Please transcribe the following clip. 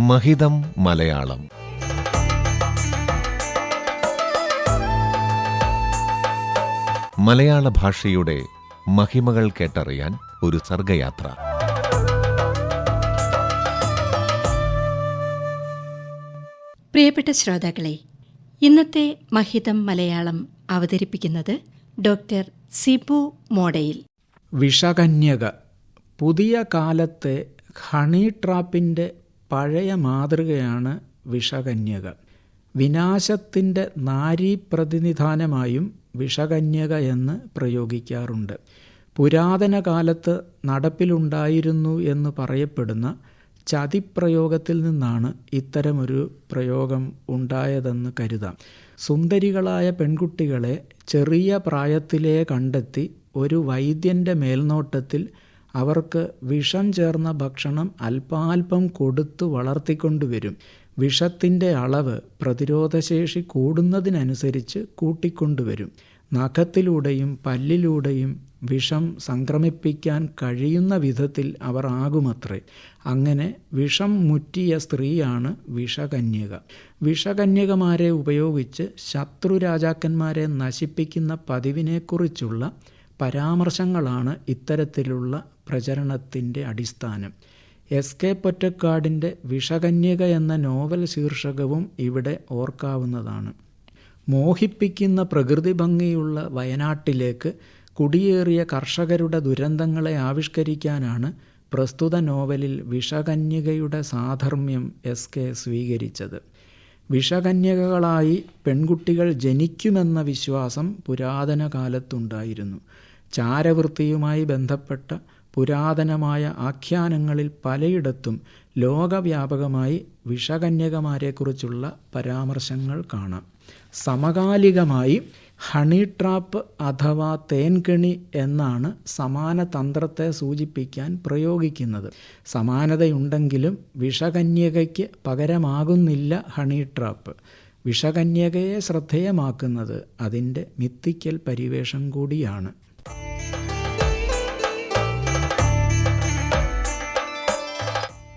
മഹിതം മലയാളം. മലയാള ഭാഷയുടെ മഹിമകൾ കേട്ടറിയാൻ ഒരു സർഗയാത്ര. പ്രിയപ്പെട്ട ശ്രോതാക്കളെ ഇന്നത്തെ മഹിതം മലയാളം അവതരിപ്പിക്കുന്നത് ഡോക്ടർ സിബു മോഡയിൽ. വിഷകന്യക പുതിയ കാലത്തെ ഹണി ട്രാപ്പിന്റെ പഴയ മാതൃകയാണ് വിഷകന്യക. വിനാശത്തിന്റെ നാരീപ്രതിനിധാനമായും വിഷകന്യക എന്ന് പ്രയോഗിക്കാറുണ്ട്. പുരാതന കാലത്ത് നടപ്പിലുണ്ടായിരുന്നു എന്ന് പറയപ്പെടുന്ന ചതിപ്രയോഗത്തിൽ നിന്നാണ് ഇത്തരമൊരു പ്രയോഗം ഉണ്ടായതെന്ന് കരുതാം. സുന്ദരികളായ പെൺകുട്ടികളെ ചെറിയ പ്രായത്തിലേ കണ്ടെത്തി ഒരു വൈദ്യന്റെ മേൽനോട്ടത്തിൽ അവർക്ക് വിഷം ചേർന്ന ഭക്ഷണം അല്പാൽപം കൊടുത്തു വളർത്തിക്കൊണ്ടുവരും വിഷത്തിന്റെ അളവ് പ്രതിരോധശേഷി കൂടുന്നതിനനുസരിച്ച് കൂട്ടിക്കൊണ്ടുവരും നഖത്തിലൂടെയും പല്ലിലൂടെയും വിഷം സംക്രമിപ്പിക്കാൻ കഴിയുന്ന വിധത്തിൽ അവർ ആകുമത്രേ. അങ്ങനെ വിഷം മുറ്റിയ സ്ത്രീയാണ് വിഷകന്യക. വിഷകന്യകമാരെ ഉപയോഗിച്ച് ശത്രു രാജാക്കന്മാരെ നശിപ്പിക്കുന്ന പതിവിനെക്കുറിച്ചുള്ള പരാമർശങ്ങളാണ് ഇത്തരത്തിലുള്ള പ്രചരണത്തിന്റെ അടിസ്ഥാനം. എസ്. കെ. പൊറ്റക്കാടിന്റെ വിഷകന്യക എന്ന നോവൽ ശീർഷകവും ഇവിടെ ഓർക്കാവുന്നതാണ്. മോഹിപ്പിക്കുന്ന പ്രകൃതി ഭംഗിയുള്ള വയനാട്ടിലേക്ക് കുടിയേറിയ കർഷകരുടെ ദുരന്തങ്ങളെ ആവിഷ്കരിക്കാനാണ് പ്രസ്തുത നോവലിൽ വിഷകന്യകയുടെ സാധർമ്മ്യം എസ്. കെ. സ്വീകരിച്ചത്. വിഷകന്യകകളായി പെൺകുട്ടികൾ ജനിക്കുമെന്ന വിശ്വാസം പുരാതന കാലത്തുണ്ടായിരുന്നു ചാരവൃത്തിയുമായി ബന്ധപ്പെട്ട പുരാതനമായ ആഖ്യാനങ്ങളിൽ പലയിടത്തും ലോകവ്യാപകമായി വിഷകന്യകമാരെക്കുറിച്ചുള്ള പരാമർശങ്ങൾ കാണാം. സമകാലികമായി ഹണി ട്രാപ്പ് അഥവാ തേൻകെണി എന്നാണ് സമാന തന്ത്രത്തെ സൂചിപ്പിക്കാൻ പ്രയോഗിക്കുന്നത്. സമാനതയുണ്ടെങ്കിലും വിഷകന്യകയ്ക്ക് പകരമാകുന്നില്ല ഹണി ട്രാപ്പ് വിഷകന്യകയെ ശ്രദ്ധേയമാക്കുന്നത് അതിന്റെ മിത്തിക്കൽ പരിവേഷം കൂടിയാണ്.